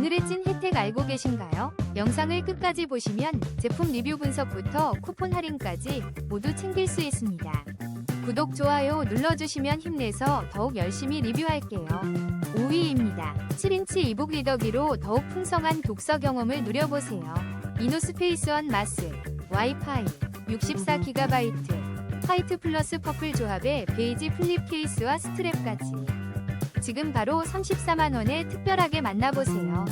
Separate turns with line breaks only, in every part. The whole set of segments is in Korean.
오늘의 찐 혜택 알고 계신가요? 영상을 끝까지 보시면 제품 리뷰 분석부터 쿠폰 할인까지 모두 챙길 수 있습니다. 구독, 좋아요 눌러주시면 힘내서 더욱 열심히 리뷰할게요. 5위입니다. 7인치 이북 리더기로 더욱 풍성한 독서 경험을 누려보세요. 이노스페이스원 마스, 와이파이, 64GB, 화이트 플러스 퍼플 조합의 베이지 플립 케이스와 스트랩까지. 지금 바로 34만원에 특별하게 만나보세요.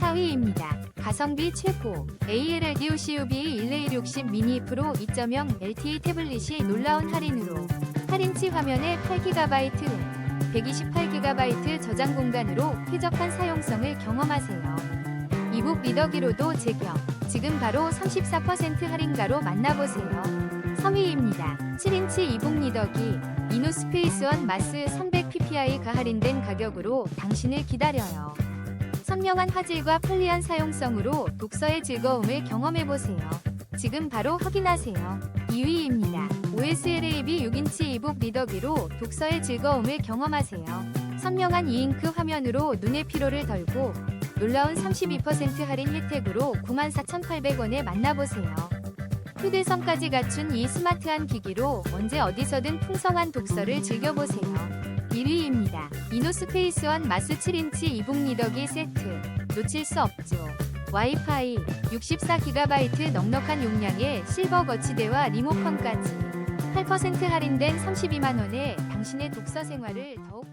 4위입니다. 가성비 최고 ALRD CUV 1260 미니 프로 2.0 LTE 태블릿이 놀라운 할인으로 8인치 화면에 8GB, 128GB 저장 공간으로 쾌적한 사용성을 경험하세요. 이북 리더기로도 제격 지금 바로 34% 할인가로 만나보세요. 3위입니다. 7인치 이북 리더기 이노스페이스원 마스 300ppI가 할인된 가격으로 당신을 기다려요. 선명한 화질과 편리한 사용성으로 독서의 즐거움을 경험해보세요. 지금 바로 확인하세요. 2위입니다. OSLAB 6인치 이북 리더기로 독서의 즐거움을 경험하세요. 선명한 이잉크 화면으로 눈의 피로를 덜고 놀라운 32% 할인 혜택으로 94,800원에 만나보세요. 휴대성까지 갖춘 이 스마트한 기기로 언제 어디서든 풍성한 독서를 즐겨보세요. 1위입니다. 이노스페이스원 마스 7인치 이북 리더기 세트. 놓칠 수 없죠. 와이파이, 64GB 넉넉한 용량의 실버 거치대와 리모컨까지. 8% 할인된 32만원에 당신의 독서 생활을 더욱